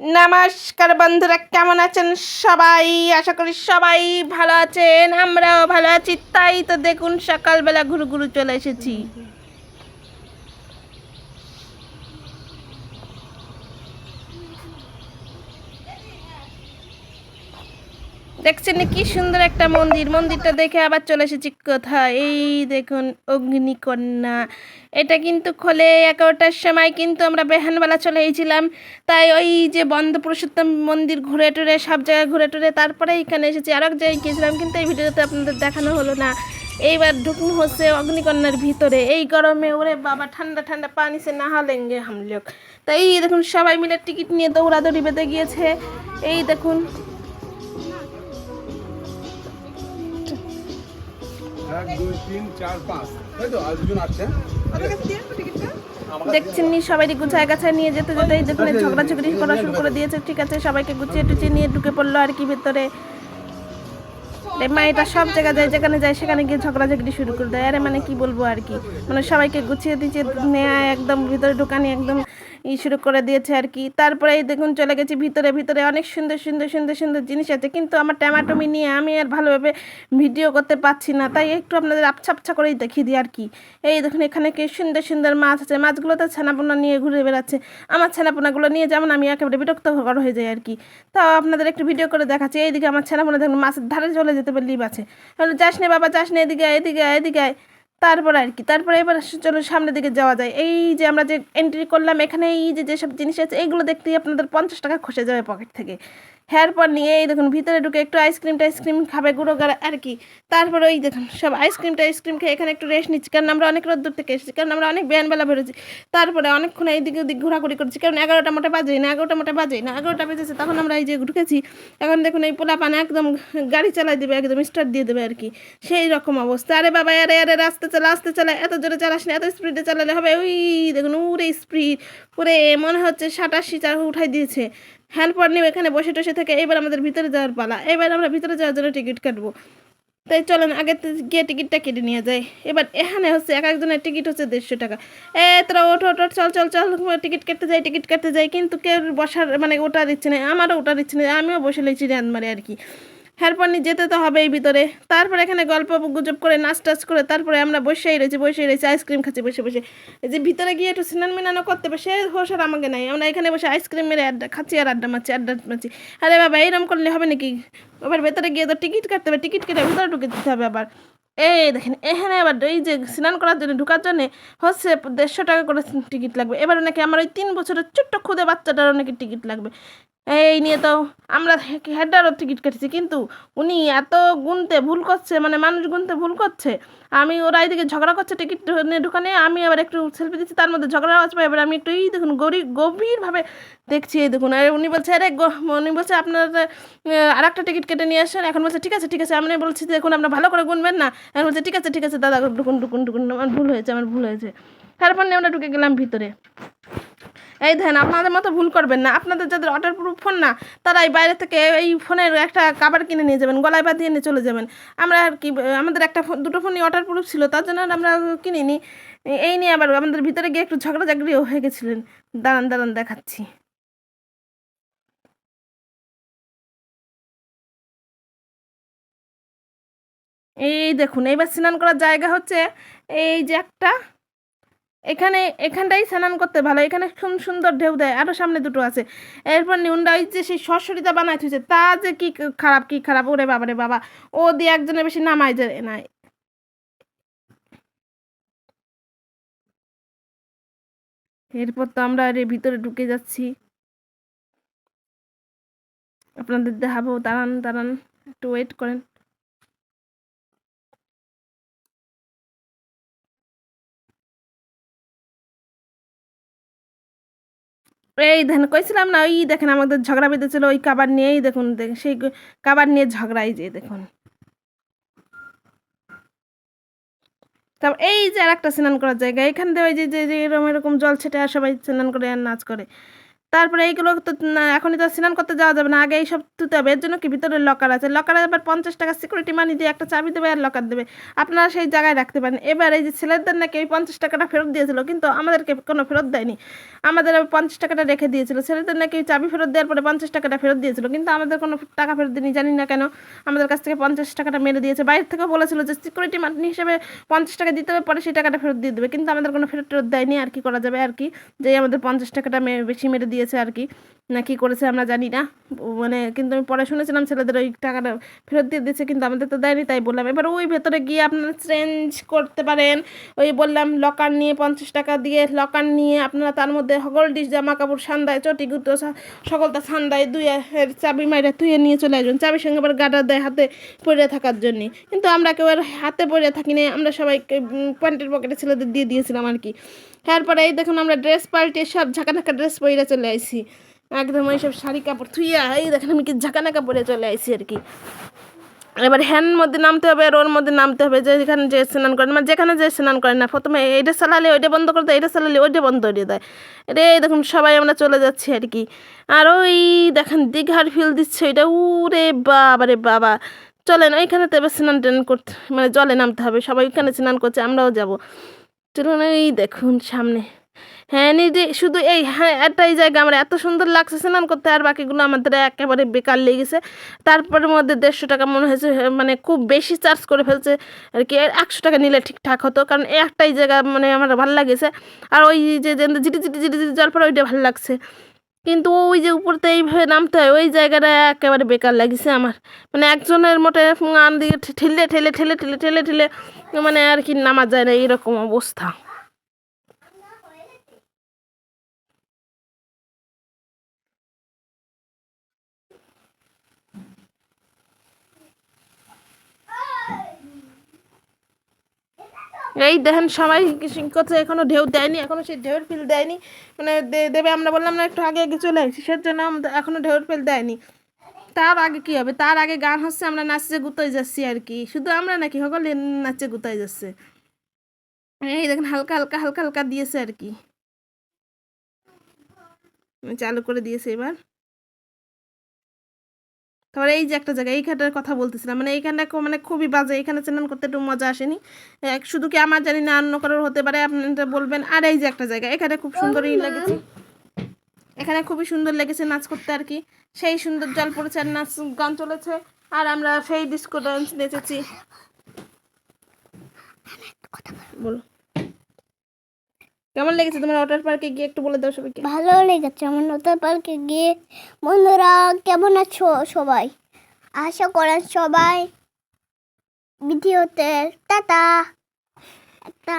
নমস্কার বন্ধুরা, কেমন আছেন সবাই? আশা করি সবাই ভালো আছেন, আমরাও ভালো আছি। তাই তো দেখুন, সকালবেলা ঘুরু ঘুরু চলে এসেছি। দেখছেন কি সুন্দর একটা মন্দির? মন্দিরটা দেখে আবার চলে এসেছি। কোথায়? এই দেখুন, অগ্নিকন্যা। এটা কিন্তু খোলে এগারোটার সময়, কিন্তু আমরা বেহানবেলা চলে এসেছিলাম। তাই ওই যে বন্ধ পুরুষোত্তম মন্দির ঘুরে টুরে, সব জায়গায় ঘুরে টুরে, তারপরে এখানে এসেছি। আর এক জায়গায় গিয়েছিলাম, কিন্তু এই ভিডিওতে আপনাদের দেখানো হলো না। এইবার ঢুকুন হচ্ছে অগ্নিকন্যার ভিতরে। এই গরমে ওরে বাবা, ঠান্ডা ঠান্ডা পানি সে না হলেঙ্গে হাম লোক তাই দেখুন, সবাই মিলে টিকিট নিয়ে দৌড়াদৌড়ি বেঁধে গিয়েছে। এই দেখুন এক দুই তিন চার পাঁচ। তাই তো আর দুজন আছে দেখছেন নি সবাই গুছায় গাছায় নিয়ে যেতে যেতেই দেখুন এই ঝগড়াঝগড়ি করা শুরু করে দিয়েছে ঠিক আছে সবাইকে গুছিয়ে টুচিয়ে নিয়ে ঢুকে পড়ল আর কি ভেতরে। মা এটা সব জায়গা যায় যেখানে যায় সেখানে গিয়ে ঝগড়াঝগড়ি শুরু করে দেয়। আরে মানে কি বলব আর কি? মানে সবাইকে গুছিয়ে দিচ্ছে নেয়া একদম ভিতরে ঢুকানি একদম শুরু করে দিয়েছে আর কি। তারপরে এই দেখুন চলে গেছি ভিতরে ভিতরে অনেক সুন্দর সুন্দর সুন্দর সুন্দর জিনিস আছে। কিন্তু আমার ট্যামাটমি নিয়ে আমি আর ভালোভাবে ভিডিও করতে পারছি না। তাই একটু আপনাদের আবছা আবছা করেই দেখিয়ে দিই আর কি। এই দেখুন এখানে কি সুন্দর সুন্দর মাছ আছে। মাছগুলোতে ছানাপোনা নিয়ে ঘুরে বেড়াচ্ছে। আমার ছানাপোনাগুলো নিয়ে যেমন আমি একেবারে বিরক্ত করা হয়ে যাই আর কি। তাও আপনাদের একটু ভিডিও করে দেখাচ্ছি। এইদিকে আমার ছানাপোনা দেখুন, মাছের ধারে চলে যেতে পারলে লিব আছে। যাস নে বাবা, যাস নে, এদিকে এদিকে এদিকে। তারপরে আর কি, তারপরে এবার চলো সামনের দিকে যাওয়া যায়। এই যে আমরা যে এন্ট্রি করলাম, এখানে এই যে যেসব জিনিস আছে এইগুলো দেখতেই আপনাদের পঞ্চাশ টাকা খসে যাবে পকেট থেকে। এরপর নিয়ে এই দেখুন, ভিতরে ঢুকে একটু আইসক্রিম টাইসক্রিম খাবে, গুঁড়ো গাড়া, আর কি। তারপরে ওই দেখুন, সব আইসক্রিম টাইসক্রিম খেয়ে এখানে একটু রেস্ট নিচ্ছি, কারণ আমরা অনেক রোদ দূর থেকে এসেছি, কারণ আমরা অনেক বেলা বেরোচ্ছি। তারপরে অনেকক্ষণ এইদিকে ওদিক ঘোরাঘুরি করছি, কারণ এগারোটা মোটা বাজেই না, এগারোটা মোটে বাজেই না, এগারোটা বেজেছে, তখন আমরা এই যে ঢুকেছি, এখন দেখুন এই পোলা পানে একদম গাড়ি চালাই দেবে, একদম স্টার্ট দিয়ে দেবে, আর কি। সেই রকম অবস্থা। আরে বাবা, আরে আরে রাস্তা চালা, আসতে চালা, এত জোরে চালাস না, এত স্পিডে চালালে হবে, ওই দেখুন, উড়ে স্পিড পুরে মনে হচ্ছে সাতাশি চার উঠাই দিয়েছে। হ্যান্ডপট নিয়ে এখানে বসে টসে থেকে এবার আমাদের ভিতরে যাওয়ার পালা। এবার আমরা ভিতরে যাওয়ার জন্য টিকিট কাটবো। তাই চলেন, আগে গিয়ে টিকিটটা কেটে নিয়ে যাই। এবার এখানে হচ্ছে এক একজনের টিকিট হচ্ছে দেড়শো টাকা। এ, তোরা ওঠো ওঠো চল চল চল টিকিট কাটতে যাই, টিকিট কাটতে যাই। কিন্তু কেউ বসার মানে ওটা দিচ্ছে না আমারও ওটা দিচ্ছে না আমিও বসে লেছি র্যান মারে আর কি। এরপর নিয়ে যেতে তো হবেই ভিতরে। তারপরে এখানে গল্প গুজব করে, নাচ টাচ করে, তারপরে আমরা বসেই রয়েছি বসেই রয়েছি, আইসক্রিম খাচ্ছি, বসে বসে। এই যে ভিতরে গিয়ে একটু স্নান মিনানো করতে হবে, সে হোস আর আমাকে নাই। আমরা এখানে বসে আইসক্রিম মেরে আড্ডা খাচ্ছি আর আড্ডা মারছি আড্ডা মারছি। আরে বাবা এইরকম করলে হবে নাকি? আবার ভেতরে গিয়ে তো টিকিট কাটতে হবে, টিকিট কেটে ভিতরে ঢুকে দিতে হবে আবার। এই দেখেন, এখানে আবার এই যে স্নান করার জন্য ঢুকার জন্য হচ্ছে দেড়শো টাকা করে টিকিট লাগবে। এবার নাকি আমার ওই তিন বছরের ছোট্ট খুদে বাচ্চাটারও নাকি টিকিট লাগবে। এই নিয়ে তো আমরা হেডারও টিকিট কেটেছি, কিন্তু উনি এত গুনতে ভুল করছে মানে মানুষ গুনতে ভুল করছে। আমি ওরা এইদিকে ঝগড়া করছে, টিকিট ঢুকানে আমি আবার একটু সেলফি দিচ্ছি, তার মধ্যে ঝগড়া আসবে এবার আমি একটু এই দেখুন গরি, গভীরভাবে দেখছি এই দেখুন। আর উনি বলছে, আরে উনি বলছে আপনার আর একটা টিকিট কেটে নিয়ে আসেন। এখন বলছে, ঠিক আছে ঠিক আছে। আমি বলছি, দেখুন, আপনার ভালো করে গুনবেন না। এখন বলছে, ঠিক আছে ঠিক আছে, দাদা, ঢুকুন ঢুকুন ঢুকুন, আমার ভুল হয়েছে, আমার ভুল হয়েছে। তারপর আমরা ঢুকে গেলাম ভিতরে। এই দেখেন, আপনাদের মতো ভুল করবেন না। আপনাদের যাদের ওয়াটার প্রুফ ফোন না তারা এই বাইরে থেকে এই ফোনের একটা কাবার কিনে নিয়ে যাবেন, গলায় বাঁধিয়ে নিয়ে চলে যাবেন। আমরা আর কি, আমাদের একটা ফোন দুটো ফোনই ওয়াটার প্রুফ ছিল, তার জন্য আমরা কিনিনি। এই নিয়ে আবার আমাদের ভিতরে গিয়ে একটু ঝগড়া ঝাগড়িও হয়ে গেছিলেন। দাঁড়ান দাঁড়ান, দেখাচ্ছি। এই দেখুন, এইবার স্নান করার জায়গা হচ্ছে এই যে একটা। এখানে এখানটাই স্নান করতে ভালো, এখানে সুন- সুন্দর ঢেউ দেয় আরও সামনে দুটো আছে। এরপর নিউনটা ওই যে সেই সরসরিতা বানাই থুইছে, তা যে কি খারাপ কি খারাপ, ওরে বাবা রে বাবা। ও দিয়ে একজনের বেশি নামাই যায় না। এরপর তো আমরা এর ভিতরে ঢুকে যাচ্ছি। আপনাদের দেখাবো, দাঁড়ান দাঁড়ান, একটু ওয়েট করেন। এই দেখেন, কইছিলাম না, ওই দেখেন আমাদের ঝগড়া বেঁধেছিল, ওই কাবার নিয়েই দেখুন, দেখ- সেই কাবার নিয়ে ঝগড়াই যে, দেখুন। তারপর এই যে আর একটা স্নান করার জায়গা, এখান দিয়ে ওই যে এরকম এরকম জল ছেটে আর সবাই স্নান করে আর নাচ করে। তারপরে এইগুলো তো এখনই তো স্নান করতে যাওয়া যাবে না। আগে এইসব তুতে হবে। এর জন্য কি ভিতরে লকার আছে? লকারে আবার পঞ্চাশ টাকা সিকিউরিটি মানি দিয়ে একটা চাবি দেবে আর লকার দেবে। আপনারা সেই জায়গায় রাখতে পারেন। এবার এই যে ছেলেদের নাকি এই পঞ্চাশ টাকাটা ফেরত দিয়েছিল, কিন্তু আমাদেরকে কোনো ফেরত দেয়নি। আমাদের পঞ্চাশ টাকাটা রেখে দিয়েছিল। ছেলেদের নাকি চাবি ফেরত দেওয়ার পরে পঞ্চাশ টাকাটা ফেরত দিয়েছিল, কিন্তু আমাদের কোনো টাকা ফেরত দিইনি জানি না কেন আমাদের কাছ থেকে পঞ্চাশ টাকাটা মেরে দিয়েছে। বাইরে থেকে বলেছিল যে সিকিউরিটি মানি হিসেবে পঞ্চাশ টাকা দিতে হবে, পরে সেই টাকাটা ফেরত দিয়ে দেবে। কিন্তু আমাদের কোনো ফেরত ফেরত দেয়নি। আর কি করা যাবে? আর কি? যে আমাদের পঞ্চাশ টাকাটা বেশি মেরে দিয়েছে আর কি। না কি করেছে আমরা জানি না। মানে কিন্তু আমি পরে শুনেছিলাম ছেলেদের ওই টাকাটা ফেরত দিয়ে দিচ্ছে কিন্তু আমাদের তো দেয়নি তাই বললাম। এবার ওই ভেতরে গিয়ে আপনারা চেঞ্জ করতে পারেন। ওই বললাম লকার নিয়ে পঞ্চাশ টাকা দিয়ে লকার নিয়ে আপনারা তার মধ্যে সকল ডিশ জামা কাপড় সান্দায় চটি গুতো সকলটা সান্দায় দুই চাবি মাইরে তুইয়ে নিয়ে চলে আসবেন। চাবির সঙ্গে আবার গাডার দেয় হাতে পড়ে থাকার জন্য। কিন্তু আমরা কেউ আর হাতে পড়ে থাকি না আমরা সবাইকে উম, প্যান্টের পকেটে ছেলেদের দিয়ে দিয়েছিলাম আর কি। তারপরে এই দেখুন আমরা ড্রেস পাল্টে সব ঝাঁকা ঝাঁকা ড্রেস পরে চলে আসি একদম ওই সব শাড়ি কাপড় থুইয়া, এই দেখেন আমি কি ঝাঁকা নাকা পরে চলে আসি আর কি। এবার হ্যান মধ্যে নামতে হবে, আর ওর মধ্যে নামতে হবে যেখানে যে স্নান করেন মানে যেখানে যে স্নান করেন না, প্রথমে এইটা চালালে ওইটা বন্ধ করে দেয় এটা চালালে ওইটা বন্ধ করে দেয়। রে দেখুন, সবাই আমরা চলে যাচ্ছি আর কি। আর ওই দেখেন, দীঘার ফিল দিচ্ছে ওইটা, উরে বাবা রে বাবা। চলেন ওইখানে তো এবার স্নান টেন করতে মানে জলে নামতে হবে, সবাই ওইখানে স্নান করছে, আমরাও যাব। চলুন, এই দেখুন, সামনে। হ্যাঁ নিজে শুধু এই হ্যাঁ একটাই জায়গা আমার এত সুন্দর লাগছে স্নান করতে আর বাকিগুলো আমাদের একেবারে বেকার লেগেছে তারপরের মধ্যে দেড়শো টাকা মনে হয়েছে হ্যাঁ, মানে খুব বেশি চার্জ করে ফেলছে আর কি একশো টাকা নিলে ঠিকঠাক হতো কারণ একটাই জায়গা মানে আমার ভালো লাগেছে। আর ওই যে জিটি জিটি জিটি জিটি যাওয়ার পরে ওইটা ভালো লাগছে। কিন্তু ওই যে উপরতে এইভাবে নামতে হয় ওই জায়গাটা একেবারে বেকার লাগিছে আমার। মানে একজনের মোটে আন দিয়ে ঠেলে ঠেলে ঠেলে ঠেলে ঠেলে ঠেলে মানে আর কি নামা যায় না এইরকম অবস্থা। এই দেখেন সবাই করছে, এখনও ঢেউ দেয়নি, এখনও সেই ঢেউর ফিল দেয়নি। মানে দেবে আমরা বললাম না, একটু আগে আগে চলে আসছি সের জন্য আমাদের এখনও ঢেউর ফিল দেয়নি। তার আগে কি হবে? তার আগে গান হচ্ছে, আমরা নাচে গুতাই যাচ্ছি আর কি। শুধু আমরা নাকি সকলে নাচে গুতাই যাচ্ছে। এই দেখেন হালকা হালকা হালকা হালকা দিয়েছে আর কি। চালু করে দিয়েছে এবার। তারপরে এই যে একটা জায়গা এইখানটার কথা বলতেছিলাম মানে এইখানটা মানে খুবই বাজে এখানে স্নান করতে একটু মজা আসেনি। শুধু কি আমার জানি না অন্য কারোর হতে পারে আপনারা বলবেন। আর এই যে একটা জায়গা এখানে খুব সুন্দরই লেগেছে। এখানে খুবই সুন্দর লেগেছে নাচ করতে আর কি। সেই সুন্দর জল পড়েছে আর নাচ গান চলেছে। আর আমরা সেই ডিস্কো ডান্স নেচেছি। বলো কেমন লেগেছে তোমার ওয়াটার পার্কে গিয়ে একটু বলে দাও সবাইকে? ভালো লেগেছে আমার নতুন পার্কে গিয়ে। বন্ধুরা কেমন আছো সবাই? আশা করেন সবাই ভিডিওতে টাটা। একটা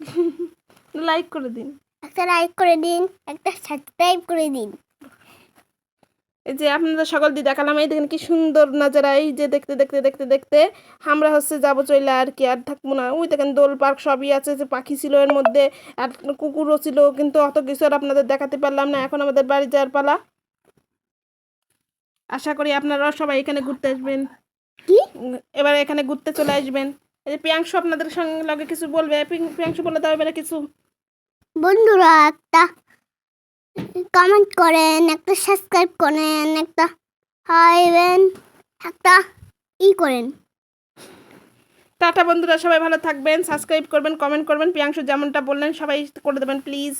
লাইক করে দিন। একটা লাইক করে দিন একটা সাবস্ক্রাইব করে দিন। এই যে আপনাদের সকল দিয়ে দেখালাম এই দেখেন কি সুন্দর নাজারা এই যে দেখতে দেখতে দেখতে দেখতে আমরা হচ্ছে যাব চইলে আর কি আর থাকব না। ওই দেখেন দোল পার্ক সবই আছে যে পাখি ছিল এর মধ্যে আর কুকুরও ছিল কিন্তু অত কিছু আর আপনাদের দেখাতে পারলাম না এখন আমাদের বাড়ি যাওয়ার পালা। আশা করি আপনারাও সবাই এখানে ঘুরতে আসবেন। কি? এবার এখানে ঘুরতে চলে আসবেন। এই যে প্রিয়াংশু আপনাদের সঙ্গে লগে কিছু বলবে? প্রিয়াংশু বলে দাও এবারে কিছু। বন্ধুরা একটা কমেন্ট করেন, একটা সাবস্ক্রাইব করেন, একটা হাইবেন, একটা ই করেন। টাটা বন্ধুরা, সবাই ভালো থাকবেন সাবস্ক্রাইব করবেন কমেন্ট করবেন, প্রিয়াংশু যেমনটা বললেন, সবাই করে দেবেন প্লিজ